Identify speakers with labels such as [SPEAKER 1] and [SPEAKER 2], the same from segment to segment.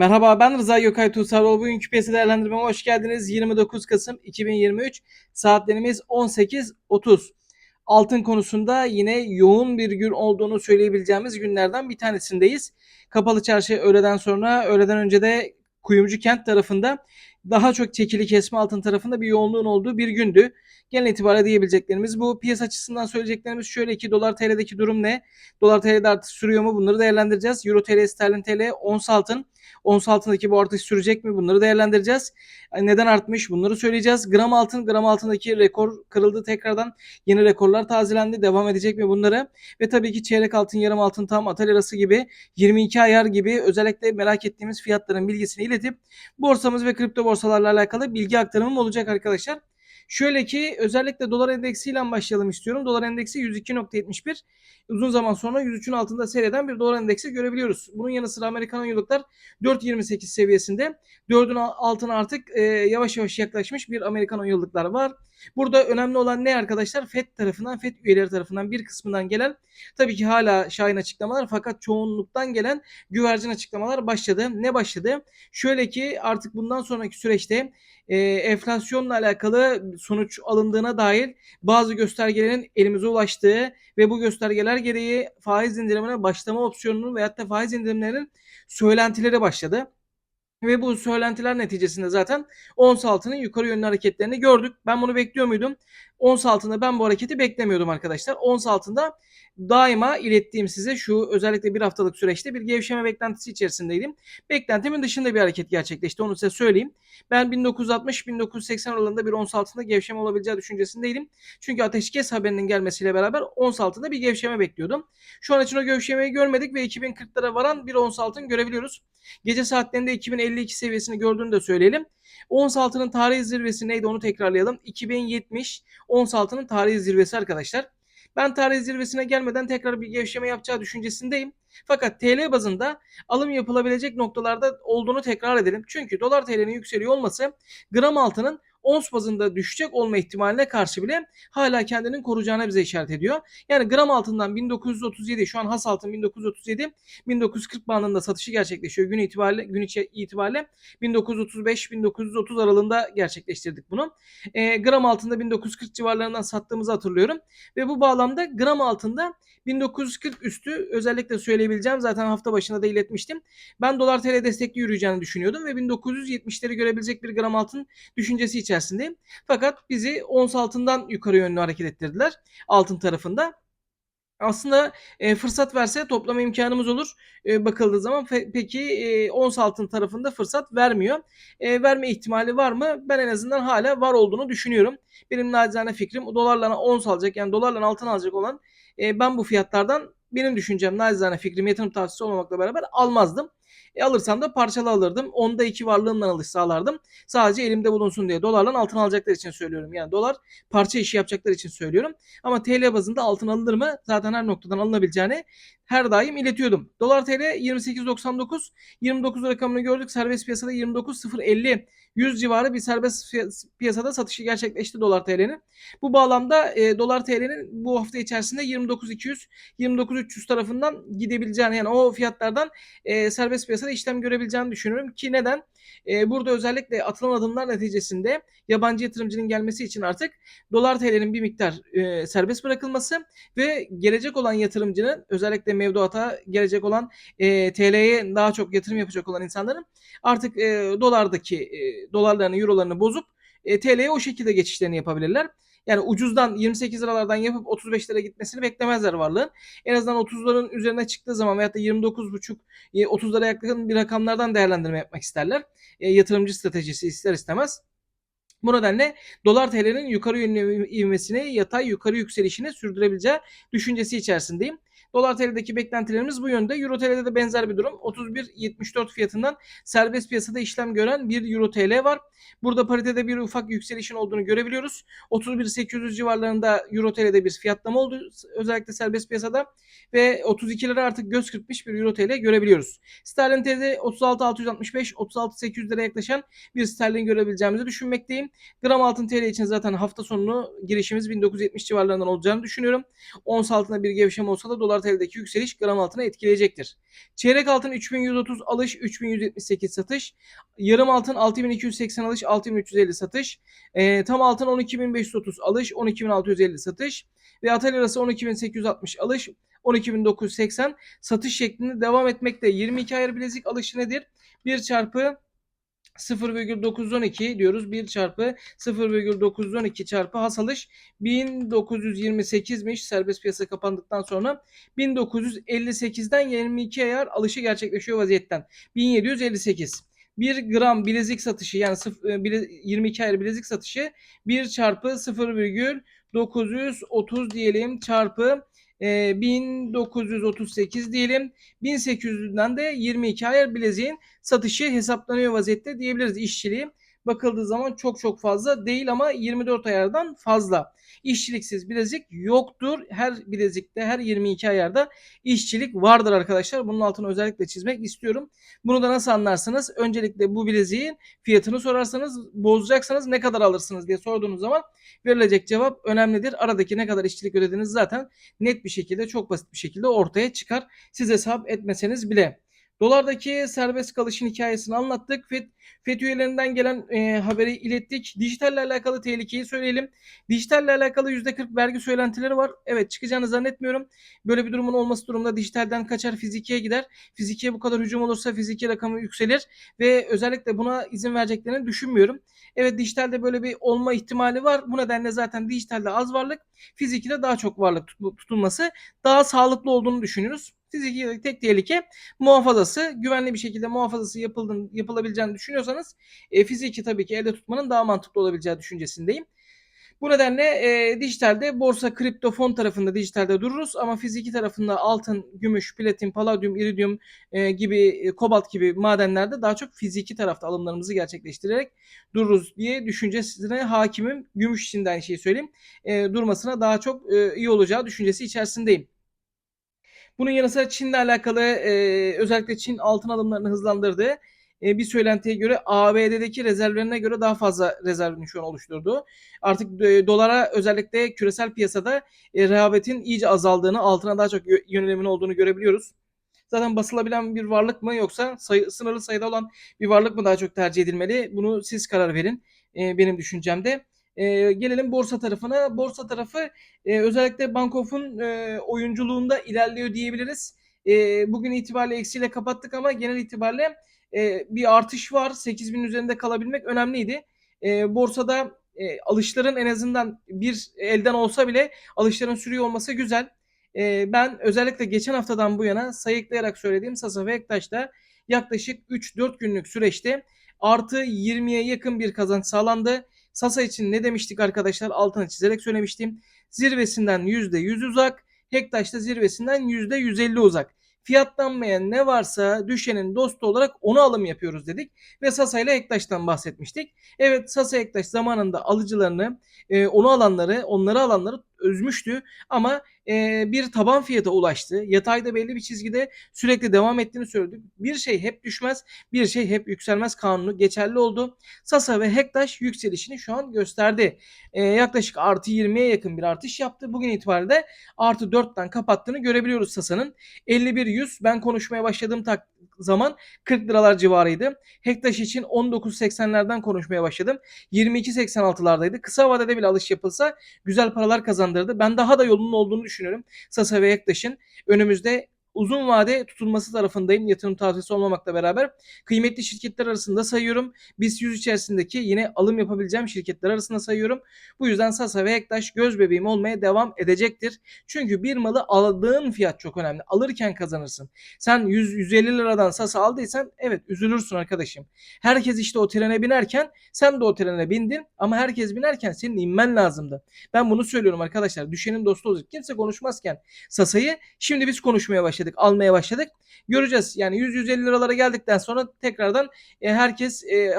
[SPEAKER 1] Merhaba ben Rıza Gökay Tuğsaroğlu. Bugünkü piyasa değerlendirmeme hoş geldiniz. 29 Kasım 2023 saatlerimiz 18.30. Altın konusunda yine yoğun bir gün olduğunu söyleyebileceğimiz günlerden bir tanesindeyiz. Kapalı çarşı öğleden sonra, öğleden önce de Kuyumcu Kent tarafında daha çok çekili kesme altın tarafında bir yoğunluğun olduğu bir gündü. Genel itibariyle diyebileceklerimiz bu. Piyasa açısından söyleyeceklerimiz şöyle ki dolar TL'deki durum ne? Dolar TL'de artış sürüyor mu? Bunları değerlendireceğiz. Euro TL, sterlin TL, ons altın. Ons altındaki bu artış sürecek mi? Bunları değerlendireceğiz. Neden artmış? Bunları söyleyeceğiz. Gram altın, gram altındaki rekor kırıldı tekrardan. Yeni rekorlar tazelendi. Devam edecek mi bunları? Ve tabii ki çeyrek altın, yarım altın, tam atal arası gibi 22 ayar gibi özellikle merak ettiğimiz fiyatların bilgisini iletip borsamız ve kripto borsalarla alakalı bilgi aktarımım olacak arkadaşlar. Şöyle ki özellikle dolar endeksiyle başlayalım istiyorum. Dolar endeksi 102.71. Uzun zaman sonra 103'ün altında seyreden bir dolar endeksi görebiliyoruz. Bunun yanı sıra Amerikan yıllıklar 4.28 seviyesinde. 4'ün altına artık e, yavaş yavaş yaklaşmış bir Amerikan yıllıklar var. Burada önemli olan ne arkadaşlar? FED tarafından, FED üyeleri tarafından bir kısmından gelen tabii ki hala şahin açıklamalar fakat çoğunluktan gelen güvercin açıklamalar başladı. Ne başladı? Şöyle ki artık bundan sonraki süreçte e, enflasyonla alakalı sonuç alındığına dair bazı göstergelerin elimize ulaştığı ve bu göstergeler gereği faiz indirimine başlama opsiyonunun veyahut da faiz indirimlerinin söylentileri başladı. Ve bu söylentiler neticesinde zaten ons altının yukarı yönlü hareketlerini gördük. Ben bunu bekliyor muydum? Ons altında ben bu hareketi beklemiyordum arkadaşlar. Ons altında daima ilettiğim size şu özellikle bir haftalık süreçte bir gevşeme beklentisi içerisindeydim. Beklentimin dışında bir hareket gerçekleşti. Onu size söyleyeyim. Ben 1960-1980 aralığında bir ons altında gevşeme olabileceği düşüncesindeydim. Çünkü ateşkes haberinin gelmesiyle beraber ons altında bir gevşeme bekliyordum. Şu an için o gevşemeyi görmedik ve 2040'lara varan bir ons altın görebiliyoruz. Gece saatlerinde 2052 seviyesini gördüğünü de söyleyelim. Ons altının tarihi zirvesi neydi onu tekrarlayalım. 2070 ons altının tarihi zirvesi arkadaşlar. Ben tarih zirvesine gelmeden tekrar bir gevşeme yapacağı düşüncesindeyim. Fakat TL bazında alım yapılabilecek noktalarda olduğunu tekrar edelim. Çünkü dolar TL'nin yükseliyor olması gram altının ons bazında düşecek olma ihtimaline karşı bile hala kendinin koruyacağına bize işaret ediyor. Yani gram altından 1937 şu an has altın 1937 1940 bandında satışı gerçekleşiyor. Gün itibariyle gün itibariyle 1935 1930 aralığında gerçekleştirdik bunu. E, gram altında 1940 civarlarından sattığımızı hatırlıyorum ve bu bağlamda gram altında 1940 üstü özellikle söyleyebileceğim zaten hafta başında da iletmiştim. Ben dolar TL destekli yürüyeceğini düşünüyordum ve 1970'leri görebilecek bir gram altın düşüncesi içerisindeyim. Fakat bizi ons altından yukarı yönlü hareket ettirdiler altın tarafında aslında e, fırsat verse toplama imkanımız olur e, bakıldığı zaman. Pe- peki e, ons altın tarafında fırsat vermiyor. E, verme ihtimali var mı? Ben en azından hala var olduğunu düşünüyorum. Benim nacizane fikrim dolarla ons alacak yani dolarla altın alacak olan e, ben bu fiyatlardan benim düşüncem nacizane fikrim yatırım tavsiyesi olmamakla beraber almazdım. E, alırsam da parçalı alırdım. Onda iki varlığımdan alış sağlardım. Sadece elimde bulunsun diye. Dolarla altın alacaklar için söylüyorum. Yani dolar parça işi yapacaklar için söylüyorum. Ama TL bazında altın alınır mı? Zaten her noktadan alınabileceğini her daim iletiyordum. Dolar TL 28.99 29 rakamını gördük. Serbest piyasada 29.050 100 civarı bir serbest piyasada satışı gerçekleşti dolar TL'nin. Bu bağlamda e, dolar TL'nin bu hafta içerisinde 29.200 29.300 tarafından gidebileceğini yani o fiyatlardan e, serbest piyasada işlem görebileceğini düşünüyorum ki neden? E, burada özellikle atılan adımlar neticesinde yabancı yatırımcının gelmesi için artık dolar TL'nin bir miktar e, serbest bırakılması ve gelecek olan yatırımcının özellikle mevduata gelecek olan e, TL'ye daha çok yatırım yapacak olan insanların artık e, dolardaki e, dolarlarını, eurolarını bozup e, TL'ye o şekilde geçişlerini yapabilirler. Yani ucuzdan 28 liralardan yapıp 35 lira gitmesini beklemezler varlığın. En azından 30'ların üzerine çıktığı zaman veyahut da 29,5 30 lira yakın bir rakamlardan değerlendirme yapmak isterler. E, yatırımcı stratejisi ister istemez. Bu nedenle dolar TL'nin yukarı yönlü ivmesini, yatay yukarı yükselişini sürdürebileceği düşüncesi içerisindeyim. Dolar TL'deki beklentilerimiz bu yönde. Euro TL'de de benzer bir durum. 31.74 fiyatından serbest piyasada işlem gören bir Euro TL var. Burada paritede bir ufak yükselişin olduğunu görebiliyoruz. 31.800 civarlarında Euro TL'de bir fiyatlama oldu. Özellikle serbest piyasada. Ve 32 lira artık göz kırpmış bir Euro TL görebiliyoruz. Sterlin TL 36.665 36.800 lira yaklaşan bir sterlin görebileceğimizi düşünmekteyim. Gram altın TL için zaten hafta sonunu girişimiz 1970 civarlarından olacağını düşünüyorum. Ons altında bir gevşeme olsa da dolar TL'deki yükseliş gram altına etkileyecektir. Çeyrek altın 3130 alış, 3178 satış. Yarım altın 6280 alış, 6350 satış. E, tam altın 12530 alış, 12650 satış. Ve Atal arası 12860 alış, 12980 satış şeklinde devam etmekte. 22 ayar bilezik alışı nedir? 1 çarpı 0,912 diyoruz. 1 çarpı 0,912 çarpı has alış 1928'miş serbest piyasa kapandıktan sonra 1958'den 22 ayar alışı gerçekleşiyor vaziyetten. 1758. 1 gram bilezik satışı yani 22 ayar bilezik satışı 1 çarpı 0,930 diyelim çarpı e, 1938 diyelim. 1800'den de 22 ayar bileziğin satışı hesaplanıyor vaziyette diyebiliriz işçiliği. Bakıldığı zaman çok çok fazla değil ama 24 ayardan fazla. İşçiliksiz bilezik yoktur. Her bilezikte her 22 ayarda işçilik vardır arkadaşlar. Bunun altını özellikle çizmek istiyorum. Bunu da nasıl anlarsınız? Öncelikle bu bileziğin fiyatını sorarsanız bozacaksanız ne kadar alırsınız diye sorduğunuz zaman verilecek cevap önemlidir. Aradaki ne kadar işçilik ödediğiniz zaten net bir şekilde çok basit bir şekilde ortaya çıkar. Siz hesap etmeseniz bile. Dolardaki serbest kalışın hikayesini anlattık. FED, FED üyelerinden gelen e, haberi ilettik. Dijitalle alakalı tehlikeyi söyleyelim. Dijitalle alakalı %40 vergi söylentileri var. Evet çıkacağını zannetmiyorum. Böyle bir durumun olması durumunda dijitalden kaçar fizikiye gider. Fizikiye bu kadar hücum olursa fiziki rakamı yükselir. Ve özellikle buna izin vereceklerini düşünmüyorum. Evet dijitalde böyle bir olma ihtimali var. Bu nedenle zaten dijitalde az varlık, fizikide daha çok varlık tutulması daha sağlıklı olduğunu düşünüyoruz. Fiziki tek tehlike muhafazası. Güvenli bir şekilde muhafazası yapıldığını, yapılabileceğini düşünüyorsanız e, fiziki tabii ki elde tutmanın daha mantıklı olabileceği düşüncesindeyim. Bu nedenle e, dijitalde borsa, kripto, fon tarafında dijitalde dururuz ama fiziki tarafında altın, gümüş, platin, paladyum, iridium e, gibi, e, kobalt gibi madenlerde daha çok fiziki tarafta alımlarımızı gerçekleştirerek dururuz diye düşüncesine hakimim. Gümüş için de aynı şeyi söyleyeyim. E, durmasına daha çok e, iyi olacağı düşüncesi içerisindeyim. Bunun yanı sıra Çin'le alakalı e, özellikle Çin altın alımlarını hızlandırdı. E, bir söylentiye göre ABD'deki rezervlerine göre daha fazla rezervini şu an oluşturdu. Artık e, dolara özellikle küresel piyasada e, rehabetin iyice azaldığını, altına daha çok yönelimin olduğunu görebiliyoruz. Zaten basılabilen bir varlık mı yoksa sayı, sınırlı sayıda olan bir varlık mı daha çok tercih edilmeli? Bunu siz karar verin. E, benim düşüncemde. E, gelelim borsa tarafına. Borsa tarafı e, özellikle Bankof'un e, oyunculuğunda ilerliyor diyebiliriz. E, bugün itibariyle eksiyle kapattık ama genel itibariyle e, bir artış var. 8000 üzerinde kalabilmek önemliydi. E, borsada e, alışların en azından bir elden olsa bile alışların sürüyor olması güzel. E, ben özellikle geçen haftadan bu yana sayıklayarak söylediğim Sasa ve Ektaş'ta yaklaşık 3-4 günlük süreçte artı 20'ye yakın bir kazanç sağlandı. Sasa için ne demiştik arkadaşlar? Altına çizerek söylemiştim. Zirvesinden %100 uzak. Hektaş da zirvesinden %150 uzak. Fiyatlanmayan ne varsa düşenin dostu olarak onu alım yapıyoruz dedik. Ve Sasa ile Hektaş'tan bahsetmiştik. Evet Sasa Hektaş zamanında alıcılarını, e, onu alanları, onları alanları özmüştü. Ama bir taban fiyata ulaştı. Yatayda belli bir çizgide sürekli devam ettiğini söyledik. Bir şey hep düşmez, bir şey hep yükselmez kanunu geçerli oldu. Sasa ve Hektaş yükselişini şu an gösterdi. Yaklaşık artı 20'ye yakın bir artış yaptı. Bugün itibariyle artı 4'ten kapattığını görebiliyoruz Sasa'nın. 51-100 ben konuşmaya başladığım tak zaman 40 liralar civarıydı. Hektaş için 19.80'lerden konuşmaya başladım. 22.86'lardaydı. Kısa vadede bile alış yapılsa güzel paralar kazandırdı. Ben daha da yolunun olduğunu düşünüyorum. Sasa ve Hektaş'ın önümüzde uzun vade tutulması tarafındayım yatırım tavsiyesi olmamakla beraber. Kıymetli şirketler arasında sayıyorum. BIST 100 içerisindeki yine alım yapabileceğim şirketler arasında sayıyorum. Bu yüzden Sasa ve Ektaş göz bebeğim olmaya devam edecektir. Çünkü bir malı aldığın fiyat çok önemli. Alırken kazanırsın. Sen 100-150 liradan Sasa aldıysan evet üzülürsün arkadaşım. Herkes işte o trene binerken sen de o trene bindin ama herkes binerken senin inmen lazımdı. Ben bunu söylüyorum arkadaşlar. Düşenin dostu olacak. Kimse konuşmazken Sasa'yı şimdi biz konuşmaya başladık başladık, almaya başladık. Göreceğiz. Yani 100-150 liralara geldikten sonra tekrardan e, herkes e,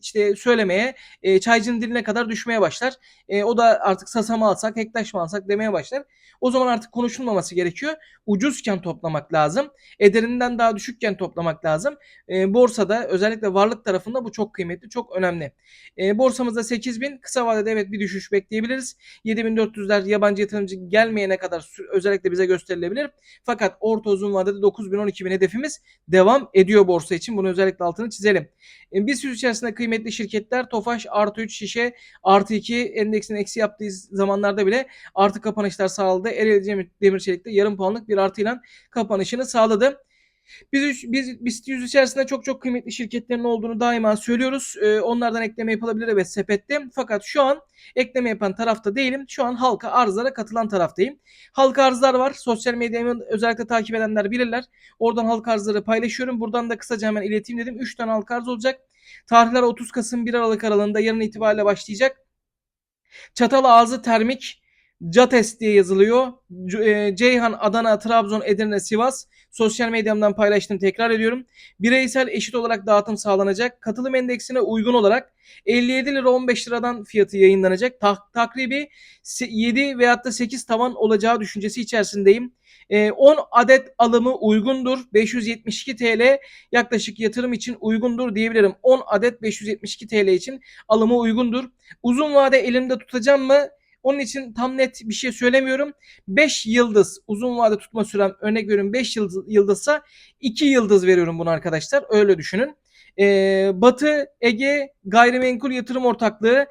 [SPEAKER 1] işte söylemeye, e, çaycının diline kadar düşmeye başlar. E, o da artık sasa mı alsak, hektaş mı alsak demeye başlar. O zaman artık konuşulmaması gerekiyor. Ucuzken toplamak lazım. Ederinden daha düşükken toplamak lazım. E, borsada özellikle varlık tarafında bu çok kıymetli, çok önemli. E, borsamızda 8000 kısa vadede evet bir düşüş bekleyebiliriz. 7400'ler yabancı yatırımcı gelmeyene kadar özellikle bize gösterilebilir. Fakat orta uzun vadede 9000 12000 hedefimiz devam ediyor borsa için. Bunu özellikle altını çizelim. E, sürü içerisinde kıymetli şirketler Tofaş artı 3 şişe artı 2 endeksin eksi yaptığı zamanlarda bile artı kapanışlar sağladı. Ereğli Demir Çelik'te yarım puanlık bir artıyla kapanışını sağladı. Biz, biz BIST 100 içerisinde çok çok kıymetli şirketlerin olduğunu daima söylüyoruz. Ee, onlardan ekleme yapılabilir evet sepette. Fakat şu an ekleme yapan tarafta değilim. Şu an halka arzlara katılan taraftayım. Halka arzlar var. Sosyal medyamı özellikle takip edenler bilirler. Oradan halka arzları paylaşıyorum. Buradan da kısaca hemen ileteyim dedim. 3 tane halka arz olacak. Tarihler 30 Kasım 1 Aralık aralığında yarın itibariyle başlayacak. Çatal ağzı termik Cates diye yazılıyor. E, Ceyhan, Adana, Trabzon, Edirne, Sivas. Sosyal medyamdan paylaştım tekrar ediyorum. Bireysel eşit olarak dağıtım sağlanacak. Katılım endeksine uygun olarak 57 lira 15 liradan fiyatı yayınlanacak. Tak, takribi 7 veyahut da 8 tavan olacağı düşüncesi içerisindeyim. E, 10 adet alımı uygundur. 572 TL yaklaşık yatırım için uygundur diyebilirim. 10 adet 572 TL için alımı uygundur. Uzun vade elimde tutacağım mı? Onun için tam net bir şey söylemiyorum. 5 yıldız uzun vade tutma sürem örnek veriyorum 5 yıldız, yıldızsa 2 yıldız veriyorum bunu arkadaşlar. Öyle düşünün. Ee, Batı Ege Gayrimenkul Yatırım Ortaklığı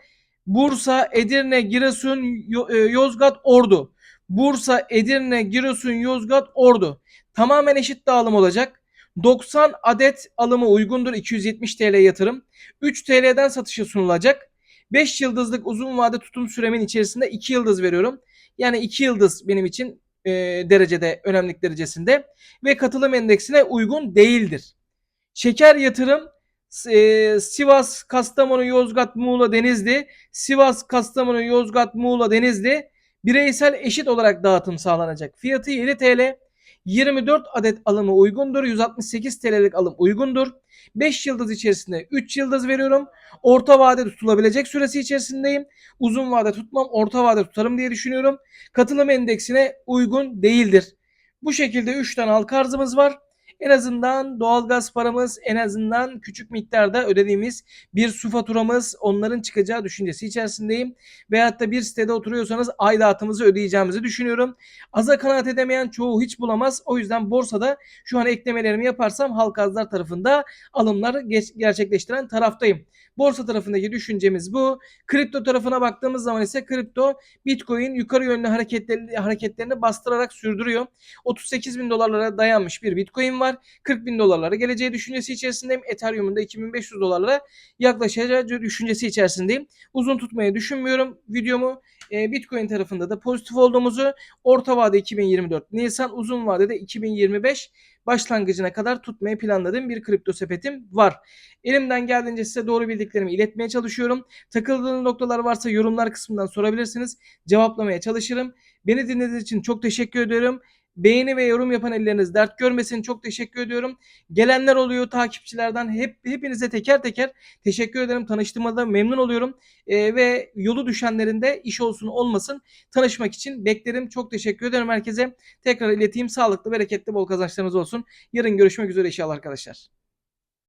[SPEAKER 1] Bursa, Edirne, Giresun, e, Yozgat, Ordu. Bursa, Edirne, Giresun, Yozgat, Ordu. Tamamen eşit dağılım olacak. 90 adet alımı uygundur 270 TL yatırım. 3 TL'den satışa sunulacak. 5 yıldızlık uzun vade tutum süremin içerisinde 2 yıldız veriyorum. Yani 2 yıldız benim için e, derecede önemlilik derecesinde ve katılım endeksine uygun değildir. Şeker yatırım e, Sivas, Kastamonu, Yozgat, Muğla, Denizli, Sivas, Kastamonu, Yozgat, Muğla, Denizli bireysel eşit olarak dağıtım sağlanacak. Fiyatı 7 TL. 24 adet alımı uygundur. 168 TL'lik alım uygundur. 5 yıldız içerisinde 3 yıldız veriyorum. Orta vade tutulabilecek süresi içerisindeyim. Uzun vade tutmam, orta vade tutarım diye düşünüyorum. Katılım endeksine uygun değildir. Bu şekilde 3 tane halka arzımız var. En azından doğalgaz paramız, en azından küçük miktarda ödediğimiz bir su faturamız onların çıkacağı düşüncesi içerisindeyim. Veyahut da bir sitede oturuyorsanız aidatımızı ödeyeceğimizi düşünüyorum. Aza kanaat edemeyen çoğu hiç bulamaz. O yüzden borsada şu an eklemelerimi yaparsam halka arzlar tarafında alımları geç- gerçekleştiren taraftayım. Borsa tarafındaki düşüncemiz bu. Kripto tarafına baktığımız zaman ise kripto Bitcoin yukarı yönlü hareketlerini, hareketlerini bastırarak sürdürüyor. 38 bin dolarlara dayanmış bir Bitcoin var. 40 bin dolarlara geleceği düşüncesi içerisindeyim. Ethereum'un da 2500 dolarlara yaklaşacağı düşüncesi içerisindeyim. Uzun tutmayı düşünmüyorum videomu. E, Bitcoin tarafında da pozitif olduğumuzu orta vade 2024 Nisan uzun vadede 2025 başlangıcına kadar tutmayı planladığım bir kripto sepetim var. Elimden geldiğince size doğru bildiklerimi iletmeye çalışıyorum. Takıldığınız noktalar varsa yorumlar kısmından sorabilirsiniz. Cevaplamaya çalışırım. Beni dinlediğiniz için çok teşekkür ediyorum. Beğeni ve yorum yapan elleriniz dert görmesin. Çok teşekkür ediyorum. Gelenler oluyor takipçilerden. Hep hepinize teker teker teşekkür ederim. Tanıştığıma memnun oluyorum. Ee, ve yolu düşenlerin de iş olsun olmasın tanışmak için beklerim. Çok teşekkür ederim herkese. Tekrar ileteyim. Sağlıklı, bereketli, bol kazançlarınız olsun. Yarın görüşmek üzere inşallah arkadaşlar.